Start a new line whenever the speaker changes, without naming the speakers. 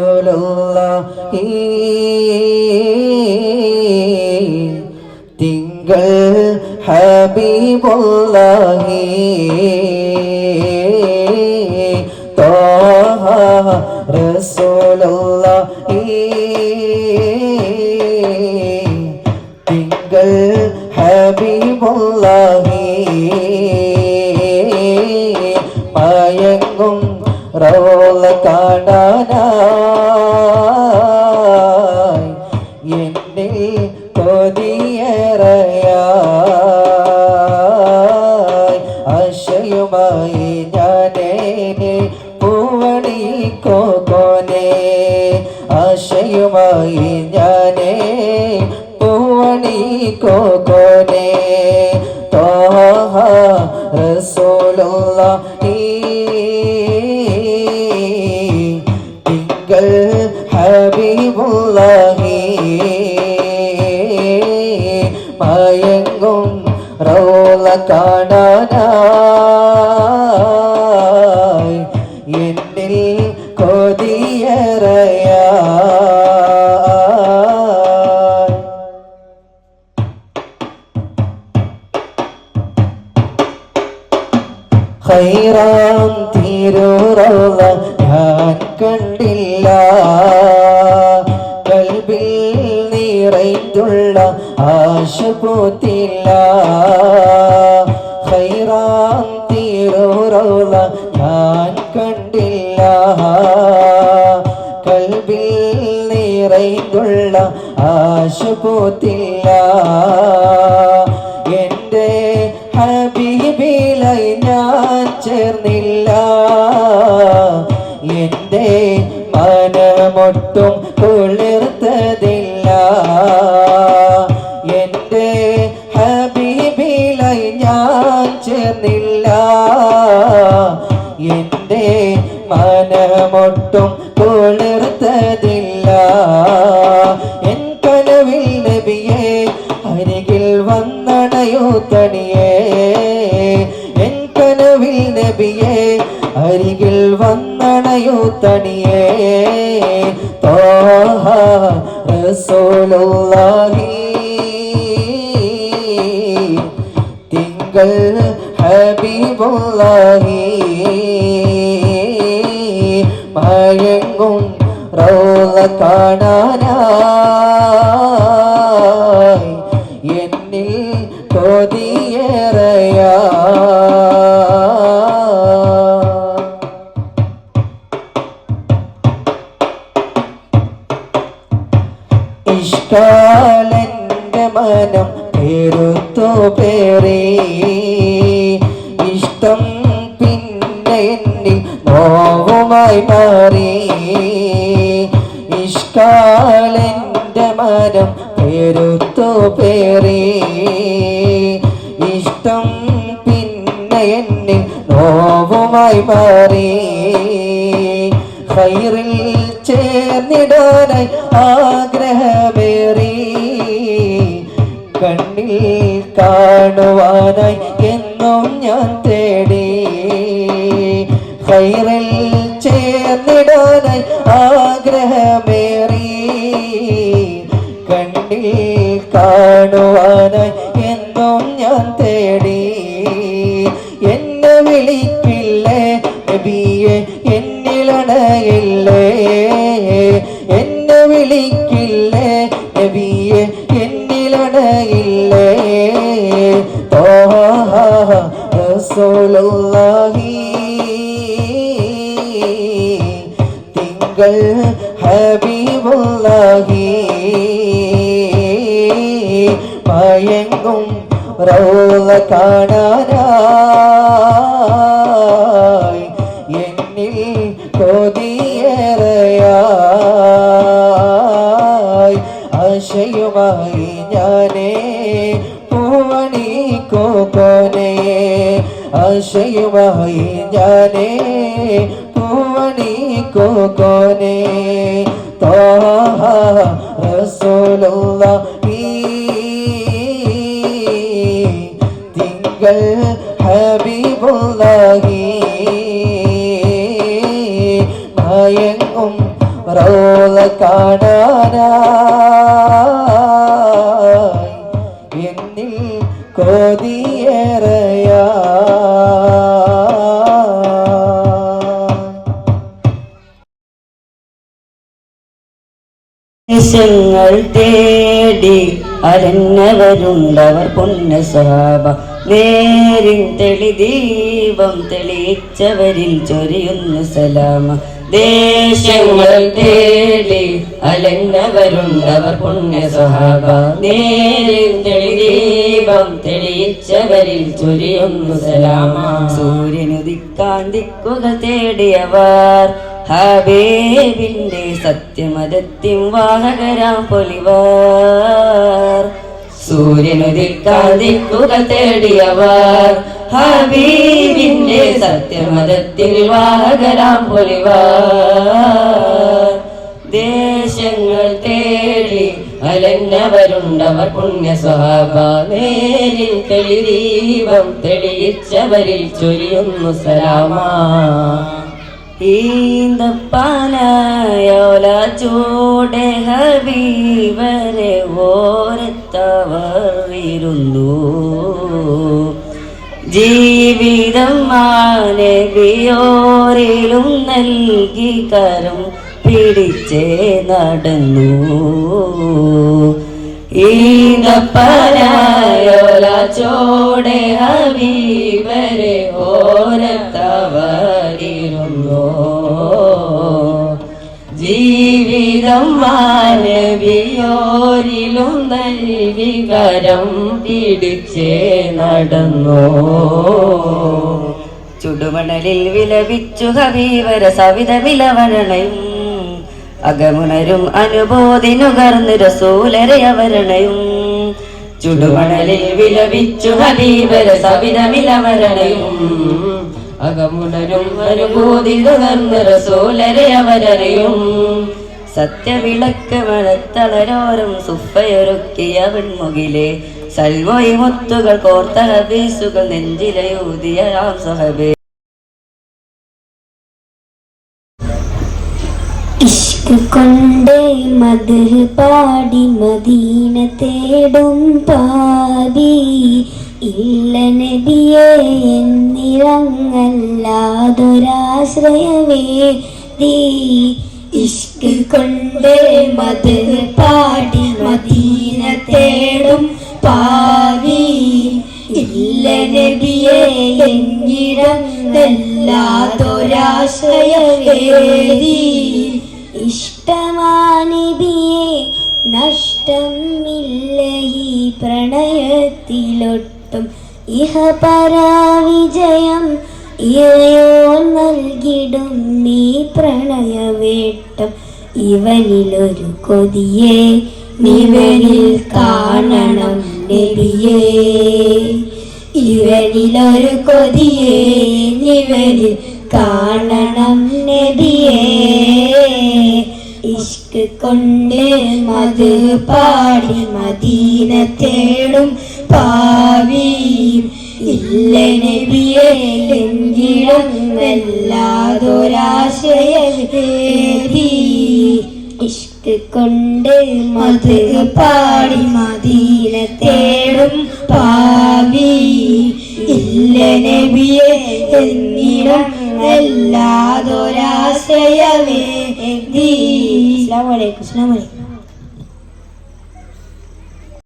റസൂലുള്ളാഹി തിങ്കൾ ഹബീബുള്ളാഹി തോഹ റസൂലുള്ളാഹി തിങ്കൾ എന്നിൽ കൊതിയേറയായി ആശയുമായി ഞാനേ പൂവണി കോനെ? ആശയുമായി ഞാനേ പൂവണി കോനെ? തോഹ റസൂലുള്ളാഹി തിങ്കൾ കാണാനായി എന്നിൽ കൊതിയറയ ഹൈറാം തിരുറോള ഞാൻ കണ്ടില്ല. കൽബിൽ നിറൈന്തുള്ള ആശ പോത്തില്ല. കണ്ടില്ല. കൽവിൽ നിറൈന്തുള്ള ആശ പോത്തില്ല. എന്റെ ഹബീബിലായി ഞാൻ ചേർന്നില്ല. എന്റെ മനമൊട്ടും തണിയേ എൻ കനവിൽ നബിയേ അരികിൽ വന്നണയോ തണിയേ തോഹ റസൂലുള്ളാഹി. തിങ്കൾ ഹബീബുള്ളാഹി. മയങ്ങും റോള കാണാനായി പേറി ഇഷ്ടം പിന്നെ എന്നിൽ നോവുമായി മാറി. ഇഷ്കാലന്റെ മനം പേരുത്തു പേറി. ഇഷ്ടം പിന്നെ എന്നിൽ നോവുമായി മാറി. ഹൈറിൽ ചേർന്നിടാനായി ആഗ്രഹമേറി കാണുവാനായി എന്നും ഞാൻ തേടി. ഹൈറിൽ ചേർന്നിടാനായി ആഗ്രഹമേറി. കണ്ണിൽ കാണുവാനായി എന്നും ഞാൻ തേടി. എന്നെ വിളിക്കില്ലേ നബിയെ? എന്നിലണയില്ലേ എന്നെ വിളിക്കില്ലേ റസൂലുള്ളാഹി തിങ്കൾ ഹബീബുള്ളാഹി. മയങ്ങും റൗള കാണാനായി. എന്നിൽ കൊതിയേറയായി. ആശയുമായി ഞാനേ ആശയുമായി ഞാനേ പൂവണി കോനെ. തോഹ റസൂലുള്ളാഹി തിങ്കൾ ഹബീബുള്ളാഹി മയങ്ങും റൗള കാണാനായി എന്നിൽ കൊതിയേറയാ
ദേശങ്ങൾ തേടി അലഞ്ഞവരുണ്ടവർ പുണ്യസഹാബ നേരിൻ തെളി ദീപം തെളിയിച്ചവരിൽ ചൊരിയുന്നു സലാമ. ദേശങ്ങൾ തേടി അലഞ്ഞവരുണ്ടവർ പുണ്യസഹാബ നേരിൻ തെളി ദീപം തെളിയിച്ചവരിൽ ചൊരിയുന്നു സലാമ. സൂര്യനുദിക്കാൻ ദിക്കുക തേടിയവർ ഹബീബിന്റെ സത്യമതത്തിൻ വാഹകരാം പൊലിവർ. സൂര്യനുദിക്കാൻ ദിക്കുകൾ തേടിയവർ. ഹബീബിന്റെ സത്യമതത്തിൽ വാഹകരാം പൊലിവർ. ദേശങ്ങൾ തേടി അലഞ്ഞവരുണ്ടവർ പുണ്യ സ്വഭാവ നേരിൽ തെളിദീപം തെളിയിച്ചവരിൽ ചൊരിയുന്നു സലാമാ. ഈന്തപ്പാലയോല ചൂടെ ഹബീവരെ ഓരത്തവർ ഇരുന്നു ജീവിതം മാനവിയോരിലും നൽകി കരം പിടിച്ചേ നടന്നു. ഈന്തപ്പനയോല ചോടെ ഹബീബരെ ഓരത്തവരിരുന്നു ജീവിതം മാനവിയോരിലും നൽവികരം പിടിച്ചേ നടന്നു? ചുടുമണലിൽ വിലപിച്ചു കവീവര സവിത വിലവരണയും അകമുണരും അനുബോധിനുകർന്ന് രസൂലരെ അവരണയും ചുടുമണലിൽ വിലപിച്ചു കവീവര സവിത വിലവരണയും അകമുണരും അനുബോധിനുകർന്ന് രസൂലരെ അവരറിയും സത്യവിളക്ക് മഴത്തളരോരം സുഫയൊരുക്കിയ പെൺമുകിലെ സൽമൊഴി മുത്തുകൾ കോർത്ത ഹബീസുകൾ നെഞ്ചിലയൂതിയ രാം സഹബേ.
കൊണ്ട് മധുർ പാടി മദീന തേടും പാടി ഇല്ല നബിയെ എന്നിറങ്ങല്ലാതൊരാശ്രയവേദി ഇഷ്ക് കൊണ്ട് മത് പാടി മദീന തേടും പാവി. ഇല്ല നബിയെ എന്നിടങ്ങല്ലാതൊരാശ്രയവേദി ഇഷ്ടമാനിബിയെ നഷ്ടമില്ല ഈ പ്രണയത്തിലൊട്ടും. ഇഹ പരാവിജയം ഇറയോ നൽകിടും നീ പ്രണയവേട്ടം. ഇവനിലൊരു കൊതിയെ നിവനിൽ കാണണം നബിയേ ഇവനിലൊരു കൊതിയെ നിവനിൽ കാണണം നബിയേ ഇഷ്ക് കൊണ്ട് മത് പാടി മദീന തേടും പാവി ഇല്ല നബിയെ എങ്കിലും വല്ലാതൊരാശയവേദി ഇഷ്ക് കൊണ്ട് മത് പാടി മദീന തേടും പാവി ഇല്ല നബിയെ എന്നിടം വല്ലാതൊരാശയവേദി അസ്സലാമു അലൈക്കും അസ്സലാമു അലൈക്കും